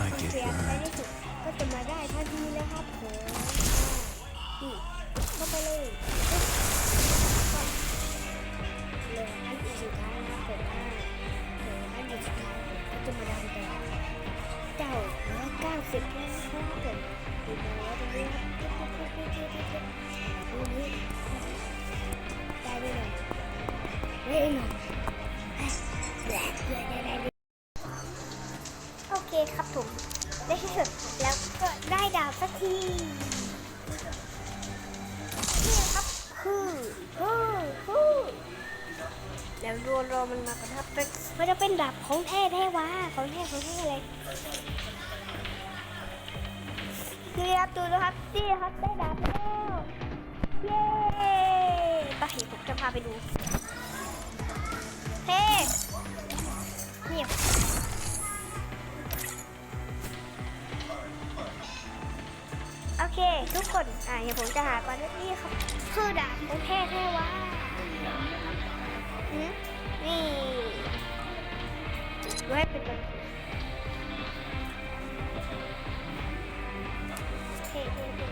might เสี get ยไป burned. ที่สุดก็จะมาได้ทันทีเลยครับผมนี่เข้าไปเลยเหลืออันสุดท้ายนะครับผมอ่าเหลืออันสุดท้ายก็จะมาได้แต่เก้าร้อยเก้าสิบแล้วนะครับผมดูมาแล้วตรงนี้ครับตรงนี้ได้ด้วยหน่อยได้หน่อย โอเครับผมได้ที่สุดแล้วก็ได้ดาวสักทีนี่ครับคือคือคือแล้วรอรอมันมาก่อนครับเป็นมันจะเป็นดาบของแท้แท้วะของแท้ของแท้เลยนี่ครับดูนะครับนี่ครับได้ดาบแล้วเย้ไปผมจะพาไปดูเฮ้นี่โเค ทุกคนอะเดี๋ยวผมจะหาปาร์ตี้ครับคือดาบโอเคแค่ว่าอนี่ดูให้เป็นแบบโอเค